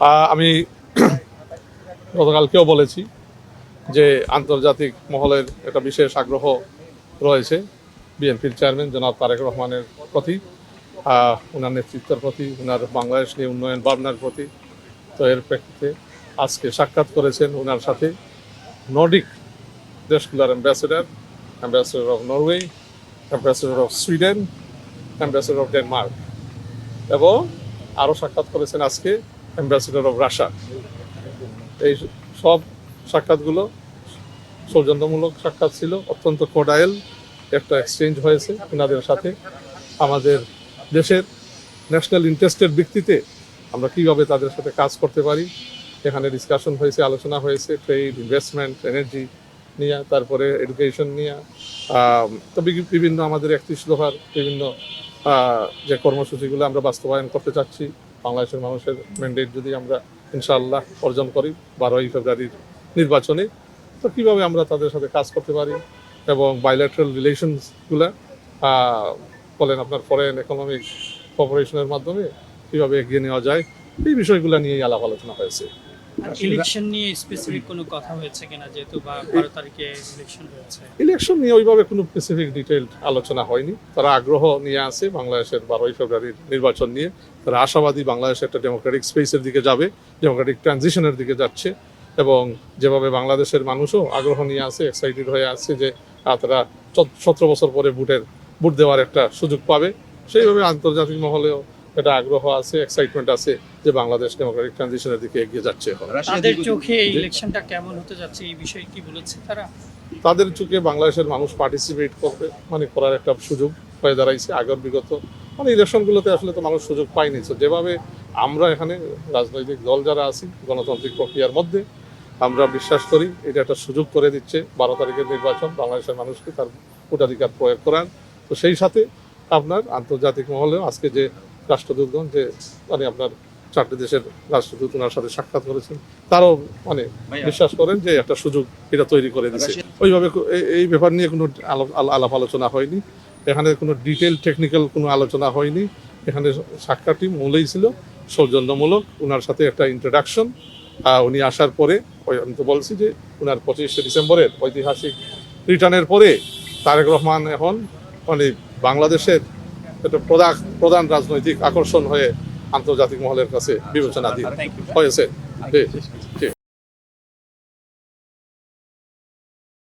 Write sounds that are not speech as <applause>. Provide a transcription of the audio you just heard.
আমি <clears throat> গতকালকেও বলেছি যে আন্তর্জাতিক মহলের একটা বিশেষ আগ্রহ রয়েছে বিএনপির চেয়ারম্যান জনাব তারেক রহমানের প্রতি ওনার নেতৃত্বের প্রতি ওনার বাংলাদেশ নিয়ে উন্নয়ন ভাবনার প্রতি। তো এর প্রেক্ষিতে আজকে সাক্ষাৎ করেছেন ওনার সাথে নর্ডিক দেশগুলোর ambassador ambassador of Norway ambassador of Sweden ambassador of Denmark এবং আরও সাক্ষাৎ করেছেন আজকে অ্যাম্বাসেডার অফ রাশিয়া এই সব সাক্ষাৎগুলো সৌজন্যমূলক সাক্ষাৎ ছিল, অত্যন্ত কোডায়েল একটা এক্সচেঞ্জ হয়েছে ওনাদের সাথে। আমাদের দেশের ন্যাশনাল ইন্টারেস্টের ভিত্তিতে আমরা কীভাবে তাদের সাথে কাজ করতে পারি, এখানে ডিসকাশন হয়েছে, আলোচনা হয়েছে ট্রেড ইনভেস্টমেন্ট এনার্জি নিয়ে, তারপরে এডুকেশন নিয়ে তো বিভিন্ন আমাদের একত্রিশ দফার বিভিন্ন যে কর্মসূচিগুলো আমরা বাস্তবায়ন করতে চাচ্ছি বাংলাদেশের মানুষের ম্যান্ডেট যদি আমরা ইনশাআল্লাহ অর্জন করি, বারোই ফেব্রুয়ারির নির্বাচনে, তো কীভাবে আমরা তাদের সাথে কাজ করতে পারি? এবং বাইল্যাটারাল রিলেশনসগুলো বলেন আপনার ফরেন ইকোনমিক কর্পোরেশনের মাধ্যমে কীভাবে এগিয়ে নেওয়া যায়? এই বিষয়গুলো নিয়েই আলাপ আলোচনা হয়েছে। ইলেকশন নিয়ে স্পেসিফিক কোনো কথা হয়েছে কিনা যেহেতু বা বারো তারিখে ইলেকশন হয়েছে? ইলেকশন নিয়ে ওইভাবে কোনো স্পেসিফিক ডিটেইল আলোচনা হয়নি। তারা আগ্রহ নিয়ে আছে বাংলাদেশের বারোই ফেব্রুয়ারির নির্বাচন নিয়ে। তারা আশাবাদী বাংলাদেশ একটা ডেমোক্রেটিক স্পেসের দিকে যাবে ডেমোক্রেটিক ট্রানজিশনের দিকে যাচ্ছে এবং যেভাবে বাংলাদেশের মানুষও আগ্রহ নিয়ে আছে এক্সাইটেড হয়ে আছে যে তারা সতেরো বছর পরে ভোটের ভোট দেওয়ার একটা সুযোগ পাবে। সেইভাবে আন্তর্জাতিক মহলেও একটা আগ্রহ আছে এক্সাইটমেন্ট আছে যে বাংলাদেশ ডেমোক্রেটিক ট্রানজিশনের দিকে এগিয়ে যাচ্ছে। এখন তাদের চোখে এই ইলেকশনটা কেমন হতে যাচ্ছে? এই বিষয়ে কি বলেছে তারা? তাদের চোখে বাংলাদেশের মানুষ পার্টিসিপেট করবে মানে করার একটা সুযোগ হয়ে দাঁড়াইছে আগের বিগত। মানে ইলেকশনগুলোতে আসলে তো মানুষ সুযোগ পায়নি। তো যেভাবে আমরা এখানে রাজনৈতিক দল যারা আছি গণতান্ত্রিক প্রক্রিয়ার মধ্যে আমরা বিশ্বাস করি এটা একটা সুযোগ করে দিচ্ছে। বারো তারিখের নির্বাচন বাংলাদেশের মানুষকে তার ভোটাধিকার প্রয়োগ করার। তো সেই সাথে আপনার আন্তর্জাতিক মহলেও আজকে যে রাষ্ট্রদূতগণ যে মানে আপনার চারটি দেশের রাষ্ট্রদূত ওনার সাথে সাক্ষাৎ করেছেন তারাও মানে বিশ্বাস করেন যে একটা সুযোগ এটা তৈরি করে দিচ্ছে ওইভাবে এই- ব্যাপার নিয়ে কোনো আলাপ আল- আলাপ আলোচনা হয়নি। এখানে কোনো ডিটেল টেকনিক্যাল কোনো আলোচনা হয়নি। এখানে সাক্ষাৎটি মূলেই ছিল সৌজন্যমূলক ওনার সাথে একটা ইন্ট্রোডাকশন উনি আসার পরে আমি তো বলছি যে ওনার পঁচিশে ডিসেম্বরের ঐতিহাসিক রিটার্নের পরে তারেক রহমান এখন মানে বাংলাদেশের একটা প্রধান প্রধান রাজনৈতিক আকর্ষণ হয়ে আন্তর্জাতিক মহলের কাছে বিবেচনা হয়েছে। জি।